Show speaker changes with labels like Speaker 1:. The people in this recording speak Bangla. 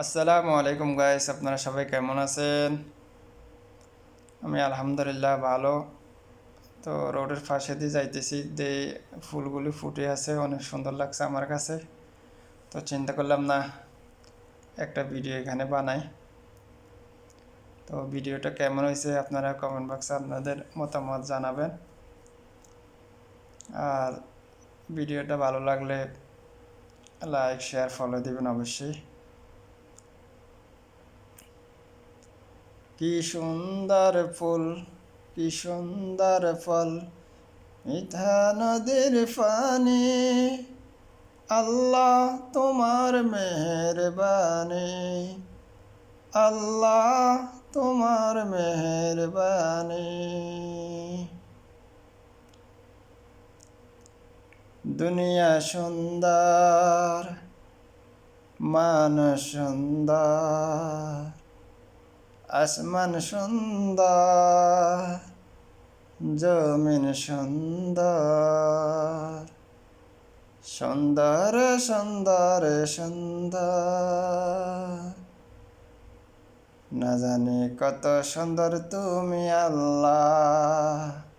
Speaker 1: আসসালামু আলাইকুম গাইস আপনারা সবাই কেমন আছেন? আমি আলহামদুলিল্লাহ ভালো। তো রোডের পাশে দিয়ে যাইতেছি যে ফুলগুলি ফুটে আছে, অনেক সুন্দর লাগছে আমার কাছে। তো চিন্তা করলাম না, একটা ভিডিও এখানে বানাই। তো ভিডিওটা কেমন হয়েছে আপনারা কমেন্ট বক্সে আপনাদের মতামত জানাবেন। আর ভিডিওটা ভালো লাগলে লাইক শেয়ার ফলো দিবেন অবশ্যই। কি সুন্দর ফুল, কি সুন্দর ফল, মিঠা নদীর ফানি আল্লাহ তোমার মেহরবানি, আল্লাহ তোমার মেহরবানি। দুনিয়া সুন্দর মানুষ সুন্দর। আসমান সুন্দর জমিন সুন্দর সুন্দর সুন্দর সুন্দর। না জানি কত সুন্দর তুমি আল্লাহ।